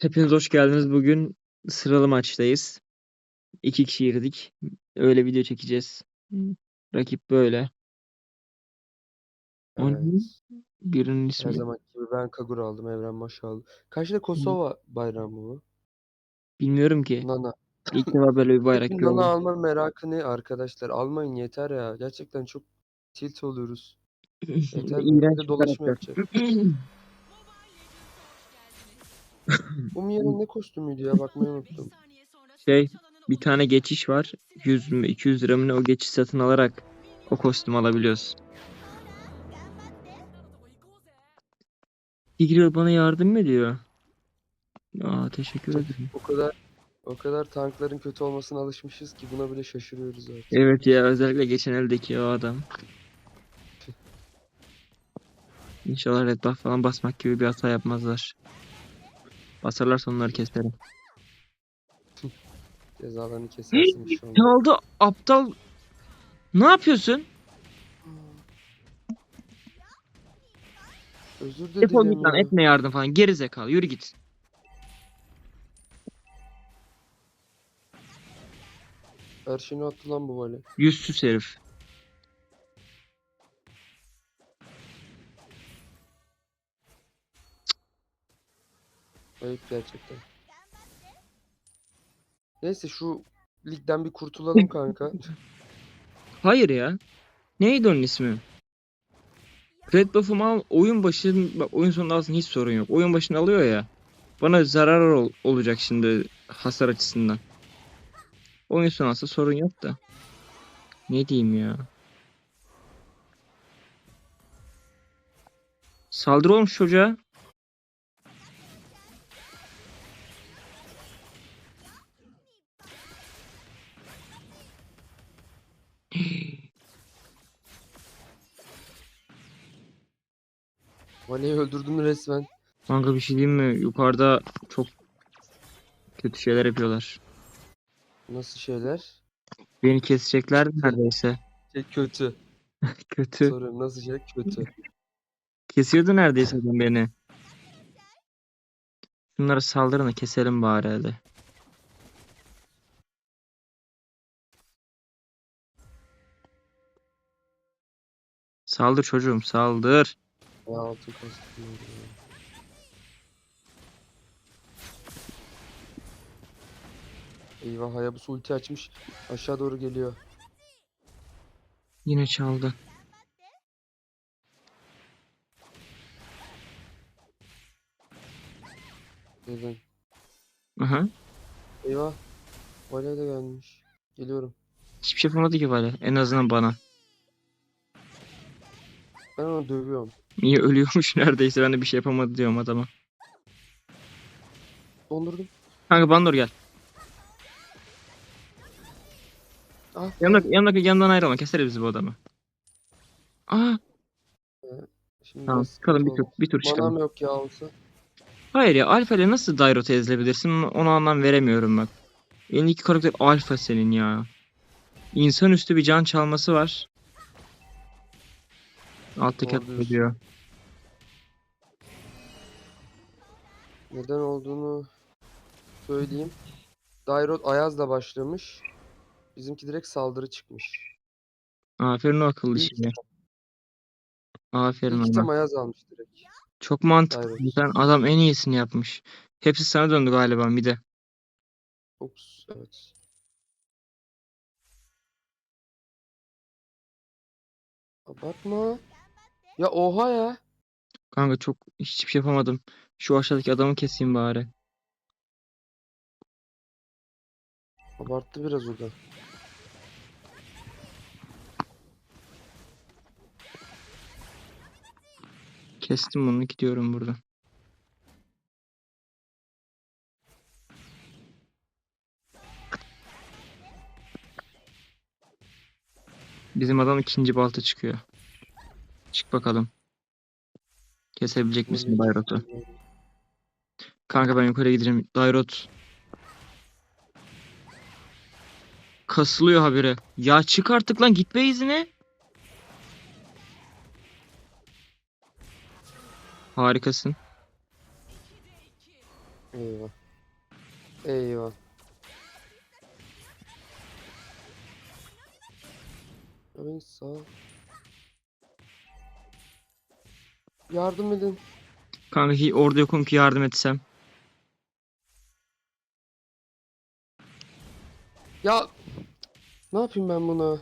Hepiniz hoş geldiniz. Bugün sıralı maçtayız. İki kişi girdik. Öyle video çekeceğiz. Rakip böyle. O ne? Evet. Birinin Her ismi zaman gibi ben Kagura aldım. Evren Maş'ı aldı. Karşıda Kosova bayrağı mı bu? bilmiyorum ki. Nana. İlk defa böyle bir bayrak Peki Nana gördüm. alma merakı ne arkadaşlar? Almayın yeter ya. Gerçekten çok tilt oluyoruz. Yeter? Bir İğrenç de bir dolaşma karakter. yapacak. Bu Mia'nın ne kostümüydü ya? Bakmayı unuttum. Şey, bir tane geçiş var. 100 mü 200 lira mı ne o geçiş satın alarak o kostüm alabiliyoruz. Tigreal bana yardım mı ediyor? Aa teşekkür ederim. O kadar o kadar tankların kötü olmasına alışmışız ki buna bile şaşırıyoruz artık. Evet ya özellikle geçen eldeki o adam. İnşallah red buff falan basmak gibi bir hata yapmazlar. Basarlarsa onları keserim. Cezalarını kesersin şu an. Çaldı aptal. Ne yapıyorsun? Özür de Defol git lan etme yardım falan. Geri zekalı yürü git. Her şeyini attı lan bu vale. Yüzsüz herif. Ayıp gerçekten. Neyse şu ligden bir kurtulalım kanka. Hayır ya. Neydi onun ismi? Red buff'ımı al. Oyun başın, bak oyun sonunda alsın hiç sorun yok. Oyun başında alıyor ya. Bana zarar ol- olacak şimdi hasar açısından. Oyun sonu alsa sorun yok da. Ne diyeyim ya. Saldır şu çocuğa. Resmen. Kanka bir şey diyeyim mi? Yukarıda çok kötü şeyler yapıyorlar. Nasıl şeyler? Beni kesecekler neredeyse. Şey kötü. Kötü. Soruyorum nasıl şey kötü. Kesiyordu neredeyse beni. Şunlara saldırın da keselim bari hadi. Saldır çocuğum saldır. Ya. Eyvah Hayabusa ulti açmış. Aşağı doğru geliyor. Yine çaldı. Neden? Aha. Eyvah. Vale de gelmiş. Geliyorum. Hiçbir şey yapamadı ki Vale. En azından bana. Ben onu dövüyorum. Niye ölüyormuş neredeyse ben de bir şey yapamadı diyorum adama. Dondurdum. Kanka bana doğru gel. Ah, Yanımda, yanımda, yanımdan ayrılma keseriz biz bu adamı. Aa Şimdi tamam çıkalım bir tur, oldu. bir tur çıkalım. Manam yok ya olsa. Hayır ya Alfa ile nasıl Dairot'u ezilebilirsin onu, anlam veremiyorum bak. Elindeki karakter Alfa senin ya. İnsanüstü bir can çalması var. Alttaki Doğru diyorsun. ediyor. Neden olduğunu söyleyeyim. Dairot Ayaz'la başlamış. Bizimki direkt saldırı çıkmış. Aferin o akıllı İlk, şimdi. Aferin ilk ona. item Ayaz almış direkt. Çok mantıklı. Dairot. Sen adam en iyisini yapmış. Hepsi sana döndü galiba bir de. Ups evet. Abartma. Ya oha ya. Kanka çok hiçbir şey yapamadım. Şu aşağıdaki adamı keseyim bari. Abarttı biraz o da. Kestim bunu gidiyorum burada. Bizim adam ikinci balta çıkıyor. Çık bakalım. Kesebilecek misin Dairot'u? Kanka ben yukarı gideceğim. Dairot. Kasılıyor habire. Ya çık artık lan gitme izine. Harikasın. Eyvah. Eyvah. Beni sağ. Yardım edin. Kanka hi- orada yokum ki yardım etsem. Ya ne yapayım ben buna?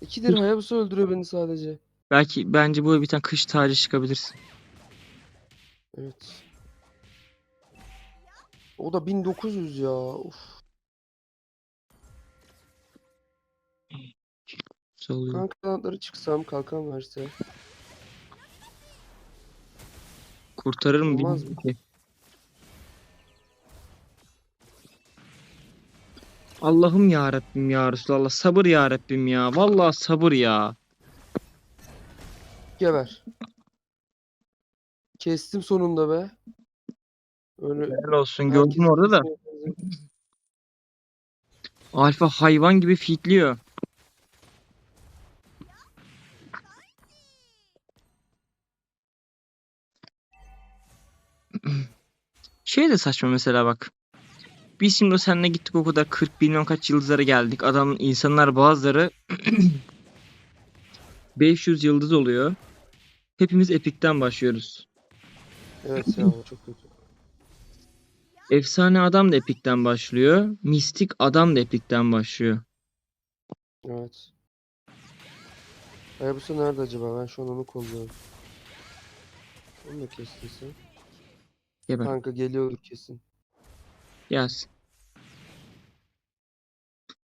İkidir Hayabusa öldürüyor beni sadece. Belki bence bu bir tane kış tacı çıkabilirsin. Evet. O da 1900 ya. Uf. Soluyor. Kanka kanatları çıksam kalkan verse. Kurtarır mı Olmaz bilmiyorum mı? ki. Allah'ım ya Rabbim ya Resulallah sabır ya Rabbim ya. Vallahi sabır ya. Geber. Kestim sonunda be. Öyle Helal olsun gördüm orada da. Alfa hayvan gibi fitliyor. Şey de saçma mesela bak. Biz şimdi seninle gittik o kadar 40 milyon kaç yıldızlara geldik. Adam insanlar bazıları 500 yıldız oluyor. Hepimiz Epic'ten başlıyoruz. Evet ya çok kötü. Efsane adam da Epic'ten başlıyor. Mistik adam da Epic'ten başlıyor. Evet. Hayabusa nerede acaba? Ben şu an onu kolluyorum. Onu da kestin sen. Geber. Kanka geliyordur kesin. Gelsin.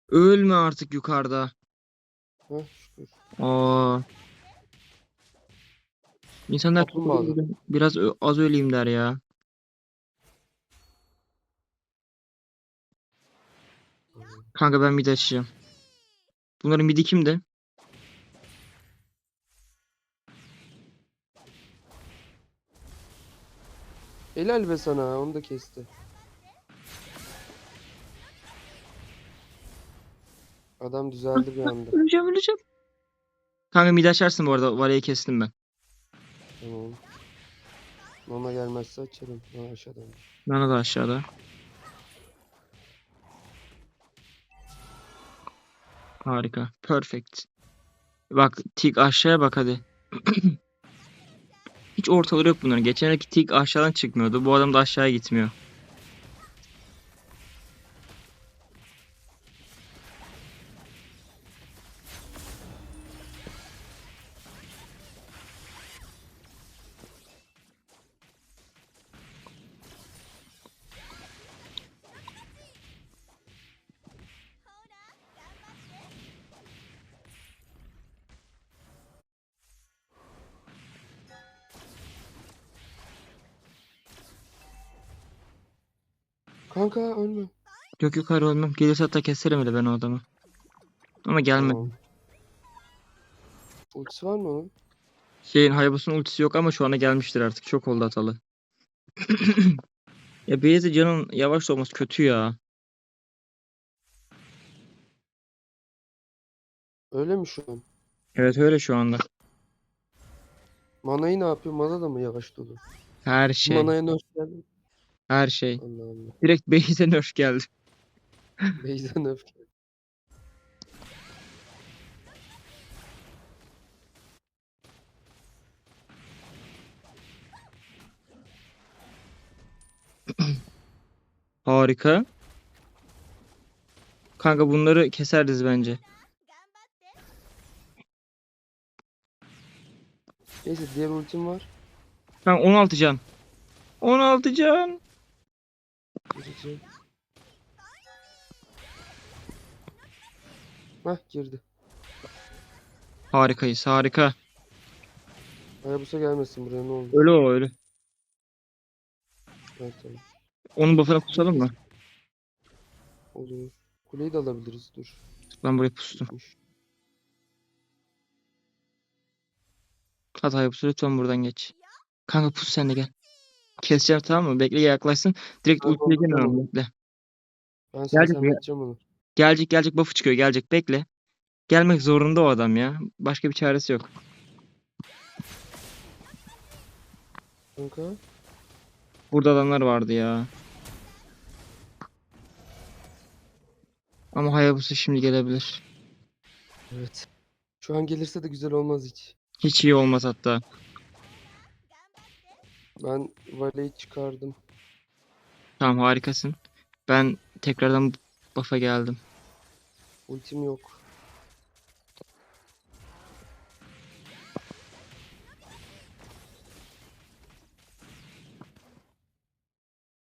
Ölme artık yukarıda. Heh şükür. Aa. İnsanlar biraz ö- az öleyim der ya. Kanka ben midi açacağım. Bunların midi kimdi? Helal be sana onu da kesti. Adam düzeldi bir anda. Öleceğim öleceğim. Kanka midi açarsın bu arada. Varayı kestim ben. Tamam. Mama gelmezse açarım. Ha aşağıdan. Bana da aşağıda. Harika. Perfect. Bak tik aşağıya bak hadi. Hiç ortaları yok bunların. Geçen tik aşağıdan çıkmıyordu. Bu adam da aşağıya gitmiyor. Kanka ölme. Yok yok hayır olmam. Gelirse hatta keserim öyle ben o adamı. Ama gelmedi. Tamam. Ultisi var mı onun? Şeyin Hayabus'un ultisi yok ama şu ana gelmiştir artık. Çok oldu atalı. ya Beyazı canın yavaş olması kötü ya. Öyle mi şu an? Evet öyle şu anda. Manayı ne yapıyor? Mana da mı yavaş dolu? Her şey. Manaya nerf geldi. Her şey. Allah Allah. Direkt Beyze nerf geldi. Beyza nerf geldi. Harika. Kanka bunları keseriz bence. Neyse diğer ultim var. Kanka 16 can. 16 can. Gireceğim. Hah girdi. Harikayız harika. Hayabusa gelmesin buraya ne olur. Öyle o öyle. Evet tamam. Onun buff'ını pusalım mı? Olur. Kuleyi de alabiliriz dur. Ben buraya pustum. Hadi Hayabusa lütfen buradan geç. Kanka pus sen de gel. Keseceğim tamam mı? Bekle yaklaşsın. Direkt Tamam, ultileyeceğim tamam. bekle. Ben sana Geldik ya. edeceğim onu. Gelecek gelecek buff'ı çıkıyor gelecek bekle. Gelmek zorunda o adam ya. Başka bir çaresi yok. Kanka. Burada adamlar vardı ya. Ama Hayabusa şimdi gelebilir. Evet. Şu an gelirse de güzel olmaz hiç. Hiç iyi olmaz hatta. Ben Vale'yi çıkardım. Tamam harikasın. Ben tekrardan buff'a geldim. Ultim yok.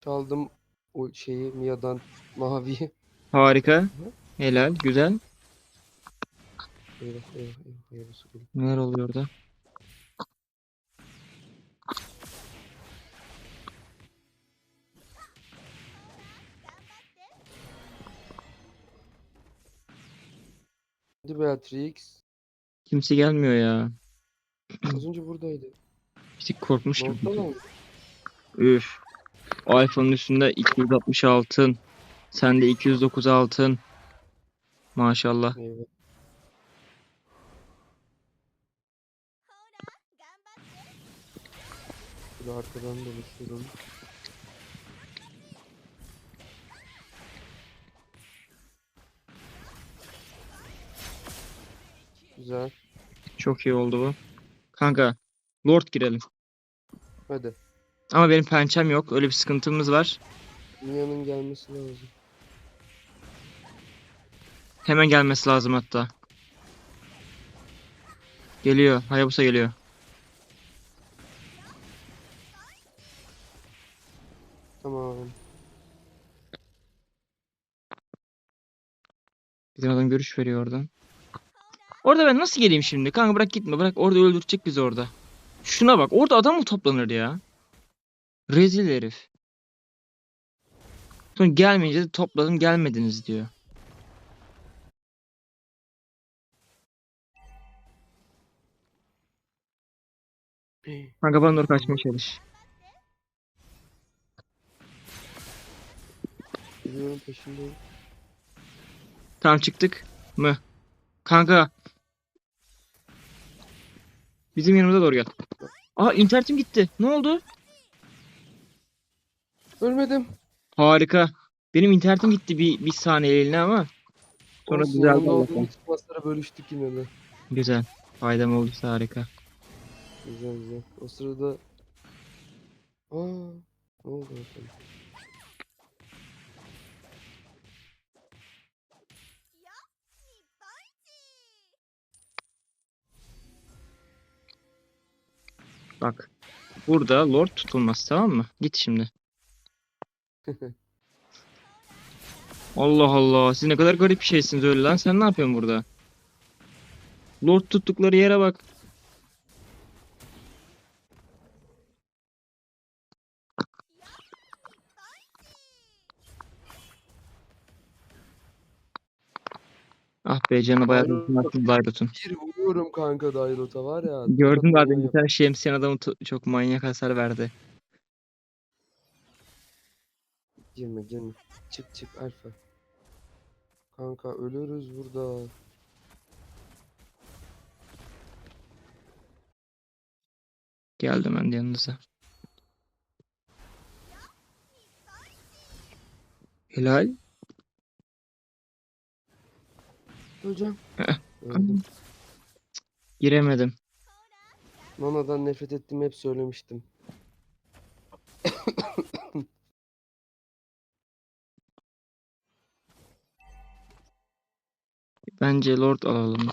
Çaldım o şeyi Mia'dan maviyi. Harika. Helal. Güzel. Eyvah eyvah eyvah eyvah. Neler oluyor orada? Beatrix. Kimse gelmiyor ya. Az önce buradaydı. Bir tık korkmuş gibi. Nokta mı? Üf. O iPhone'un üstünde 260 altın. Sende 209 altın. Maşallah. Eyvah. Şöyle arkadan dolaşıyorum. Güzel. Çok iyi oldu bu. Kanka. Lord girelim. Hadi. Ama benim pençem yok. Öyle bir sıkıntımız var. Mia'nın gelmesi lazım. Hemen gelmesi lazım hatta. Geliyor. Hayabusa geliyor. Tamam. Bizim adam görüş veriyor oradan. Orada ben nasıl geleyim şimdi? Kanka bırak gitme. Bırak orada öldürecek bizi orada. Şuna bak. Orada adam mı toplanır ya? Rezil herif. Sonra gelmeyince de topladım gelmediniz diyor. Kanka bana doğru kaçmaya çalış. Tamam çıktık mı? Kanka. Bizim yanımıza doğru gel. Aa internetim gitti. Ne oldu? Ölmedim. Harika. Benim internetim gitti bir, bir saniyeliğine ama. Sonra Olsun, düzeldi masara bölüştük yine de. Güzel. Faydam olduysa harika. Güzel güzel. O sırada... Aa, ne oldu bakalım? Bak. Burada Lord tutulmaz tamam mı? Git şimdi. Allah Allah. Siz ne kadar garip bir şeysiniz öyle lan. Sen ne yapıyorsun burada? Lord tuttukları yere bak. Ah be canı bayağı tutmazsın Dairot'un. Bir vuruyorum kanka Dairot'a var ya. Gördüm zaten bir tane şemsiyen adamı çok manyak hasar verdi. Girme girme. Çık çık Alfa. Kanka ölürüz burada. Geldim ben de yanınıza. Helal. Eh, Öldüm. Giremedim. Nana'dan nefret ettiğimi hep söylemiştim. Bence Lord alalım.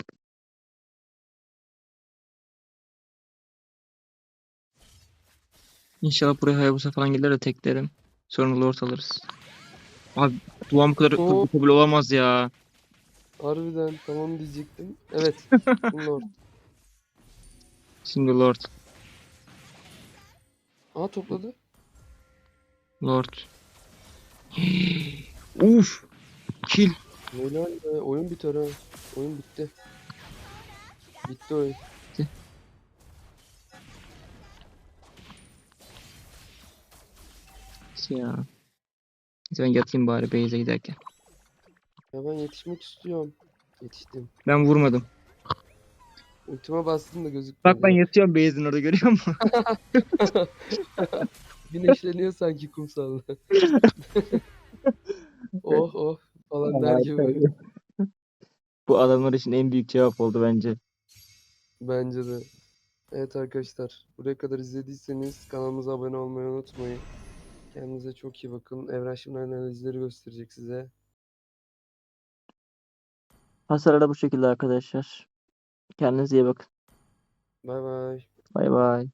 İnşallah buraya Hayabusa falan gelir de teklerim. Sonra Lord alırız. Abi duam bu kadar Oo. kabul olamaz ya. Harbiden tamam diyecektim. Evet. Bunlar. Şimdi Lord. Aa topladı. Lord. Uf. Kill. Helal be. Oyun biter ha. Oyun bitti. Bitti oyun. Ya. Neyse Ben yatayım bari base'e giderken. Ya ben yetişmek istiyorum. Yetiştim. Ben vurmadım. Ultima bastım da gözükmüyor. Bak ben yatıyorum base'in orada görüyor musun? güneşleniyor sanki kumsalda. Oh oh falan der gibi. Bu adamlar için en büyük cevap oldu bence. Bence de. Evet arkadaşlar, buraya kadar izlediyseniz kanalımıza abone olmayı unutmayın. Kendinize çok iyi bakın. Evren şimdi analizleri gösterecek size. Hasarı da bu şekilde arkadaşlar. Kendinize iyi bakın. Bay bay. Bay bay.